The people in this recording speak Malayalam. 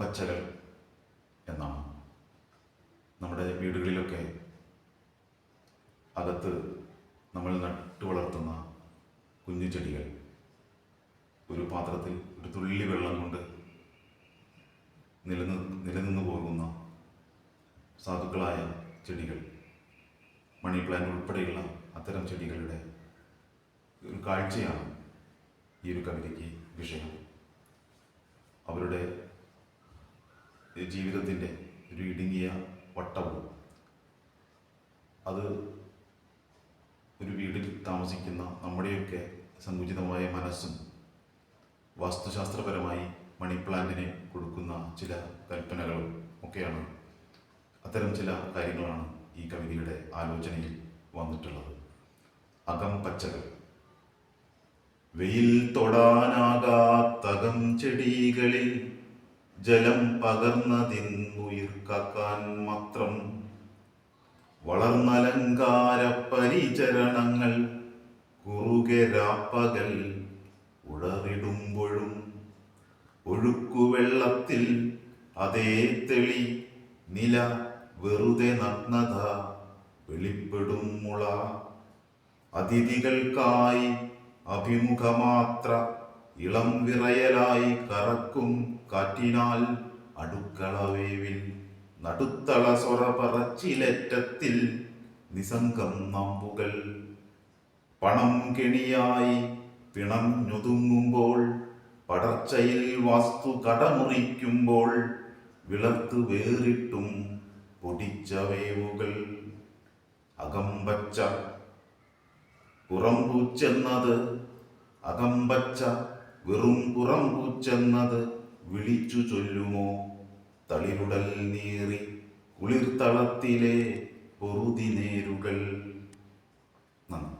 പച്ചകൾ എന്നാണ്. നമ്മുടെ വീടുകളിലൊക്കെ അകത്ത് നമ്മൾ നട്ടു വളർത്തുന്ന കുഞ്ഞു ചെടികൾ. ഒരു പാത്രത്തിൽ ഒരു തുള്ളി വെള്ളം കൊണ്ട് നിലനിന്ന് നിലനിന്ന് പോകുന്ന സാധുക്കളായ ചെടികൾ. മണി പ്ലാന്റ് ഉൾപ്പെടെയുള്ള അത്തരം ചെടികളുടെ ഒരു കാഴ്ചയാണ് ഈ ഒരു കവിതയ്ക്ക് വിഷയം. അവരുടെ ജീവിതത്തിന്റെ ഒരു ഇടുങ്ങിയ വട്ടവും. അത് ഒരു വീട്ടിൽ താമസിക്കുന്ന നമ്മുടെയൊക്കെ സങ്കുചിതമായ മനസ്സും വാസ്തുശാസ്ത്രപരമായി മണി പ്ലാന്റിനെ കൊടുക്കുന്ന ചില കൽപ്പനകളും ഒക്കെയാണ് അത്തരം ചില കാര്യങ്ങളാണ് ഈ കവിതയുടെ ആലോചനയിൽ വന്നിട്ടുള്ളത്. അകം പച്ചകൾ. വെയിൽ തൊടാനാകാത്തകം ചെടികളിൽ ജലം പകർന്നതിന്നുയിർക്കാൻ മാത്രം വളർന്നലങ്കാര പരിചരണങ്ങൾ കുറുകെ രാപ്പകൽ ഉളറിടുമ്പോഴും ഒഴുക്കുവെള്ളത്തിൽ അതേ തെളി നില വെറുതെ നഗ്നത വെളിപ്പെടും മുള. അതിഥികൾക്കായി അഭിമുഖമാത്ര ഇളം വിറയലായി കറക്കും കാറ്റിനാൽ അടുക്കളവേവിൽ നടുത്തള സ്വറ പറച്ചിലേറ്റത്തിൽ നിസംഗം നമ്പുകൾ. പണം കെണിയായി പിണം ഞൊതുങ്ങുമ്പോൾ പടർച്ചയിൽ വാസ്തു കടമുറിക്കുമ്പോൾ വിളർത്തു വേറിട്ടും പൊടിച്ച വേവുകൾ. അകമ്പച്ച പുറംപൂച്ചെന്നത് അകമ്പച്ച വെറും പുറം പൂച്ചെന്നത് വിളിച്ചു ചൊല്ലുമോ? തളിരുടൽ നീറി കുളിർത്തളത്തിലെ പൊറുതി നേരുകൾ. നന്ദി.